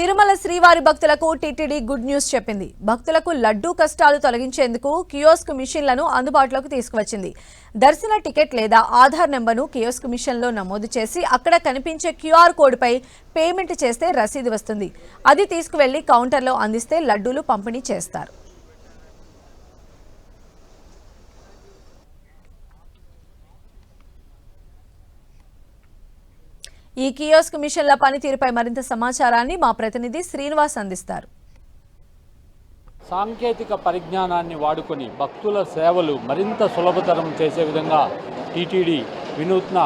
తిరుమల శ్రీవారి భక్తులకు TTD good news చెప్పింది. భక్తులకు లడ్డూ కష్టాలు తొలగించేందుకు కియోస్క్ మిషన్లను అందుబాటులోకి తీసుకువచ్చింది. దర్శన టికెట్ లేదా ఆధార్ నెంబర్ను కియోస్క్ మిషన్లో నమోదు చేసి అక్కడ కనిపించే క్యూఆర్ కోడ్పై పేమెంట్ చేస్తే రసీదు వస్తుంది. అది తీసుకువెళ్ళి కౌంటర్లో అందిస్తే లడ్డూలు పంపిణీ చేస్తారు. ఈ కియోస్క్ మిషన్ల పనితీరుపై మరింత సమాచారాన్ని మా ప్రతినిధి శ్రీనివాస్ అందిస్తారు. సాంకేతిక పరిజ్ఞానాన్ని వాడుకొని భక్తుల సేవలు మరింత సులభతరం చేసే విధంగా టీటీడీ వినూత్న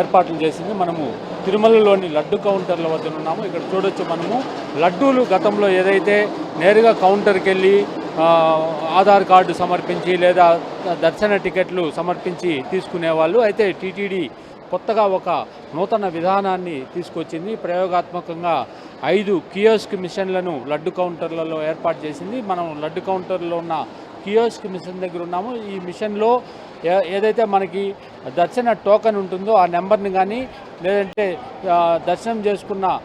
ఏర్పాట్లు చేసింది. మనము తిరుమలలోని లడ్డు కౌంటర్ల వద్ద ఉన్నాము. ఇక్కడ చూడొచ్చు మనము లడ్డూలు గతంలో ఏదైతే నేరుగా కౌంటర్కి వెళ్ళి ఆధార్ కార్డు సమర్పించి లేదా దర్శన టికెట్లు సమర్పించి తీసుకునేవాళ్ళు అయితే టీటీడీ కొత్తగా ఒక నూతన విధానాన్ని తీసుకొచ్చింది. ప్రయోగాత్మకంగా ఐదు కియోస్క్ మిషన్లను లడ్డు కౌంటర్లలో ఏర్పాటు చేసింది. మనం లడ్డు కౌంటర్లో ఉన్న కియోస్క్ మిషన్ దగ్గర ఉన్నాము. ఈ మిషన్లో ఏ- ఏదైతే మనకి దర్శన టోకెన్ ఉంటుందో ఆ నెంబర్ని కానీ లేదంటే దర్శనం చేసుకున్న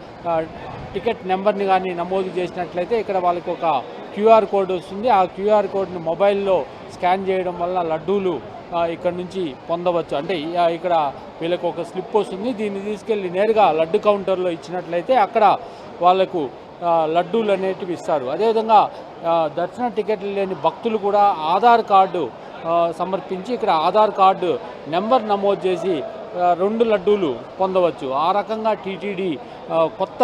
టికెట్ నెంబర్ని కానీ నమోదు చేసినట్లయితే ఇక్కడ వాళ్ళకి ఒక క్యూఆర్ కోడ్ వస్తుంది. ఆ క్యూఆర్ కోడ్ని మొబైల్లో స్కాన్ చేయడం వల్ల లడ్డూలు ఇక్కడ నుంచి పొందవచ్చు. అంటే ఇక్కడ వీళ్ళకి ఒక స్లిప్ వస్తుంది. దీన్ని తీసుకెళ్ళి నేరుగా లడ్డు కౌంటర్లో ఇచ్చినట్లయితే అక్కడ వాళ్ళకు లడ్డూలు అనేటివి ఇస్తారు. అదేవిధంగా దర్శన టికెట్లు లేని భక్తులు కూడా ఆధార్ కార్డు సమర్పించి ఇక్కడ ఆధార్ కార్డు నెంబర్ నమోదు చేసి రెండు లడ్డూలు పొందవచ్చు. ఆ రకంగా టీటీడీ కొత్త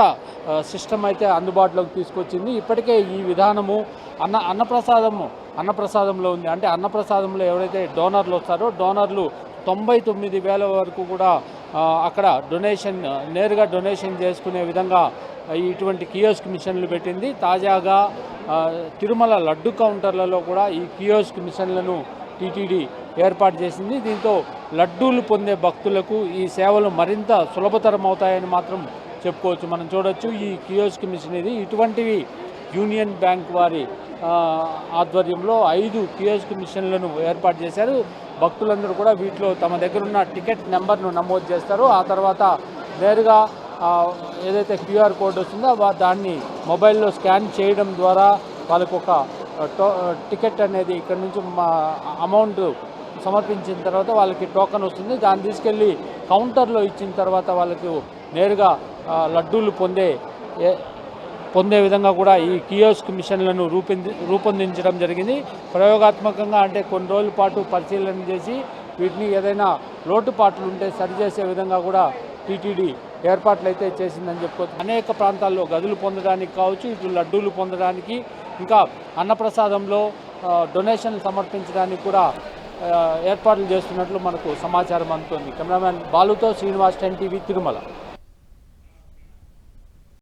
సిస్టమ్ అయితే అందుబాటులోకి తీసుకొచ్చింది. ఇప్పటికే ఈ విధానము అన్న అన్నప్రసాదము అన్నప్రసాదంలో ఉంది. అంటే అన్నప్రసాదంలో ఎవరైతే డోనర్లు వస్తారో డోనర్లు తొంభై తొమ్మిది వేల వరకు కూడా అక్కడ డొనేషన్ నేరుగా డొనేషన్ చేసుకునే విధంగా ఇటువంటి కియోస్క్ మిషన్లు పెట్టింది. తాజాగా తిరుమల లడ్డు కౌంటర్లలో కూడా ఈ కియోస్క్ మిషన్లను టీటీడీ ఏర్పాటు చేసింది. దీంతో లడ్డూలు పొందే భక్తులకు ఈ సేవలు మరింత సులభతరం అవుతాయని మాత్రం చెప్పుకోవచ్చు. మనం చూడొచ్చు ఈ కియోస్క్ మిషన్ ఇది. ఇటువంటివి యూనియన్ బ్యాంక్ వారి ఆధ్వర్యంలో ఐదు కియోస్క్ మిషన్లను ఏర్పాటు చేశారు. భక్తులందరూ కూడా వీటిలో తమ దగ్గర ఉన్న టికెట్ నెంబర్ను నమోదు చేస్తారు. ఆ తర్వాత నేరుగా ఏదైతే క్యూఆర్ కోడ్ వస్తుందో వా- దాన్ని మొబైల్లో స్కాన్ చేయడం ద్వారా వాళ్ళకు ఒక టో టికెట్ అనేది ఇక్కడ నుంచి మా అమౌంట్ సమర్పించిన తర్వాత వాళ్ళకి టోకన్ వస్తుంది. దాన్ని తీసుకెళ్ళి కౌంటర్లో ఇచ్చిన తర్వాత వాళ్ళకు నేరుగా లడ్డూలు పొందే పొందే విధంగా కూడా ఈ కియోస్క్ మిషన్లను రూపొంది రూపొందించడం జరిగింది. ప్రయోగాత్మకంగా అంటే కొన్ని రోజుల పాటు పరిశీలన చేసి వీటిని ఏదైనా లోటుపాట్లు ఉంటే సరిచేసే విధంగా కూడా టీటీడీ ఏర్పాట్లు అయితే చేసిందని చెప్పుకోవచ్చు. అనేక ప్రాంతాల్లో గదులు పొందడానికి కావచ్చు ఇటు లడ్డూలు పొందడానికి ఇంకా అన్నప్రసాదంలో డొనేషన్లు సమర్పించడానికి కూడా ఏర్పాట్లు చేస్తున్నట్లు మనకు సమాచారం అందుతుంది. కెమెరామ్యాన్ బాలుతో శ్రీనివాస్ టెన్ టీవీ తిరుమల.